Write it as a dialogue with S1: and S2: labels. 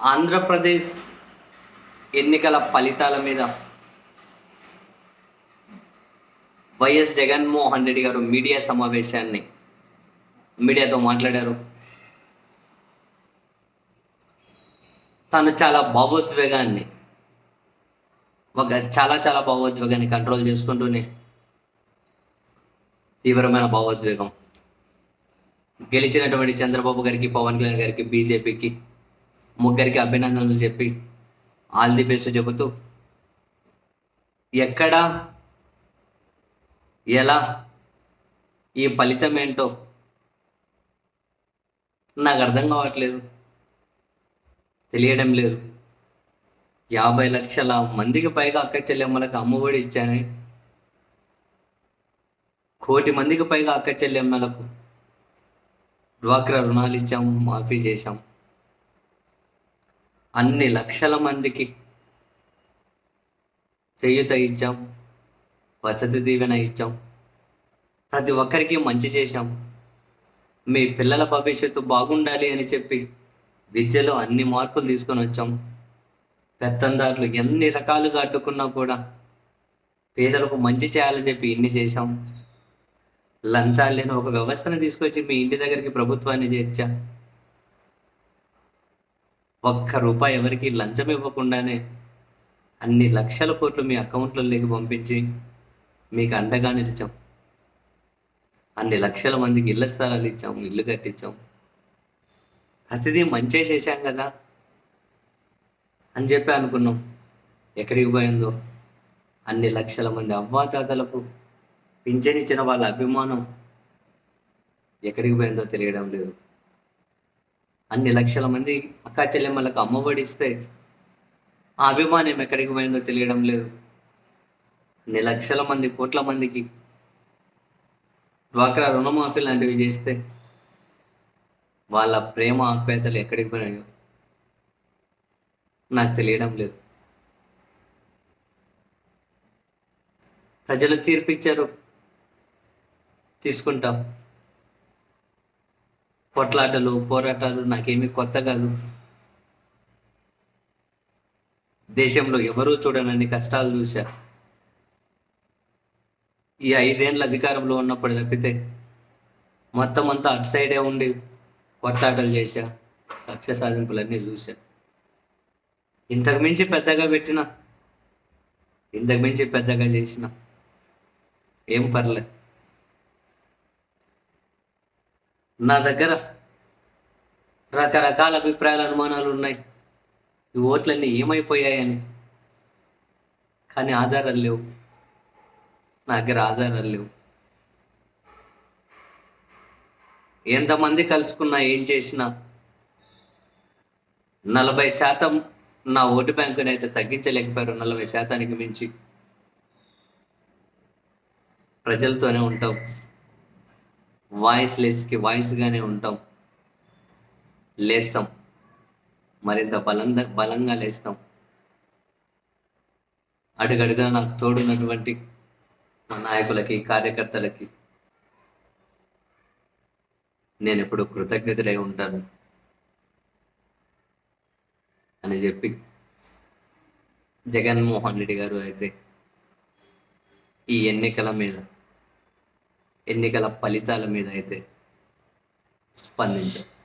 S1: ఆంధ్రప్రదేశ్ ఎన్నికల ఫలితాల మీద వైఎస్ జగన్మోహన్ రెడ్డి గారు మీడియా సమావేశాన్ని మీడియాతో మాట్లాడారు. తను చాలా భావోద్వేగాన్ని ఒక చాలా చాలా భావోద్వేగాన్ని కంట్రోల్ చేసుకుంటూనే తీవ్రమైన భావోద్వేగం. గెలిచినటువంటి చంద్రబాబు గారికి పవన్ కళ్యాణ్ గారికి బీజేపీకి ముగ్గురికి అభినందనలు చెప్పి ఆల్ ది బెస్ట్ చెబుతూ ఎక్కడ ఎలా ఈ ఫలితం ఏంటో నాకు అర్థం కావట్లేదు. తెలియడం లేదు. యాభై లక్షల మందికి పైగా అక్క చెల్లెమ్మలకు అమ్మఒడి ఇచ్చాను కోటి మందికి పైగా అక్క చెల్లెమ్మలకు డ్వాక్రా రుణాలు ఇచ్చాము మాఫీ చేశాము. అన్ని లక్షల మందికి చేయూత ఇచ్చాం వసతి దీవెన ఇచ్చాం ప్రతి ఒక్కరికి మంచి చేశాం. మీ పిల్లల భవిష్యత్తు బాగుండాలి అని చెప్పి విద్యలో అన్ని మార్పులు తీసుకొని వచ్చాం. పెత్తందారులు ఎన్ని రకాలుగా అడ్డుకున్నా కూడా పేదలకు మంచి చేయాలని చెప్పి ఇన్ని చేశాం. లంచాలు లేని ఒక వ్యవస్థను తీసుకొచ్చి మీ ఇంటి దగ్గరికి ప్రభుత్వాన్ని చేర్చా. ఒక్క రూపాయి ఎవరికి లంచం ఇవ్వకుండానే అన్ని లక్షల కోట్లు మీ అకౌంట్లలోకి పంపించి మీకు అండగా నిలిచాం అన్ని లక్షల మందికి ఇళ్ళ స్థలాలు ఇచ్చాం ఇల్లు కట్టించాం. ప్రతిదీ మంచే చేశాం కదా అని చెప్పి అనుకున్నాం. ఎక్కడికి పోయిందో? అన్ని లక్షల మంది అవ్వాతాతలకు పింఛనిచ్చిన వాళ్ళ అభిమానం ఎక్కడికి పోయిందో తెలియడం లేదు. అన్ని లక్షల మంది అక్కా చెల్లెమ్మలకు అమ్మఒడిస్తే ఆ అభిమానం ఎక్కడికి పోయిందో తెలియడం లేదు. అన్ని లక్షల మంది కోట్ల మందికి డ్వాక్రా రుణమాఫీ లాంటివి చేస్తే వాళ్ళ ప్రేమ ఆప్యాయతలు ఎక్కడికి పోయినాయో నాకు తెలియడం లేదు. ప్రజలు తీర్పిచ్చారు తీసుకుంటాం. కొట్లాటలు పోరాటాలు నాకేమీ కొత్త కాదు. దేశంలో ఎవరూ చూడనన్ని కష్టాలు చూశా. ఈ ఐదేండ్ల అధికారంలో ఉన్నప్పుడు తప్పితే మొత్తం అంతా అటు సైడే ఉండి కొట్లాటలు చేశా లక్ష్య సాధింపులన్నీ చూశా. ఇంతకు మించి పెద్దగా పెట్టిన ఇంతకు మించి పెద్దగా చేసిన ఏం పర్లేదు నా దగ్గర రకరకాల అభిప్రాయాలు అనుమానాలు ఉన్నాయి. ఈ ఓట్లన్నీ ఏమైపోయాయని. కానీ ఆధారాలు లేవు. నా దగ్గర ఆధారాలు లేవు. ఎంతమంది కలుసుకున్నా ఏం చేసినా నలభై శాతం నా ఓటు బ్యాంకుని అయితే తగ్గించలేకపోయారు. నలభై శాతానికి మించి ప్రజలతోనే ఉంటాం. వాయిస్ లెస్కి వాయిస్గానే ఉంటాం. లేస్తాం. మరింత బలంగా బలంగా లేస్తాం. అడుగడుగా నాకు తోడున్నటువంటి మా నాయకులకి కార్యకర్తలకి నేను ఎప్పుడు కృతజ్ఞతలై ఉంటాను అని చెప్పి జగన్మోహన్ రెడ్డి గారు అయితే ఈ ఎన్నికల మీద ఎన్నికల ఫలితాల మీద అయితే స్పందించారు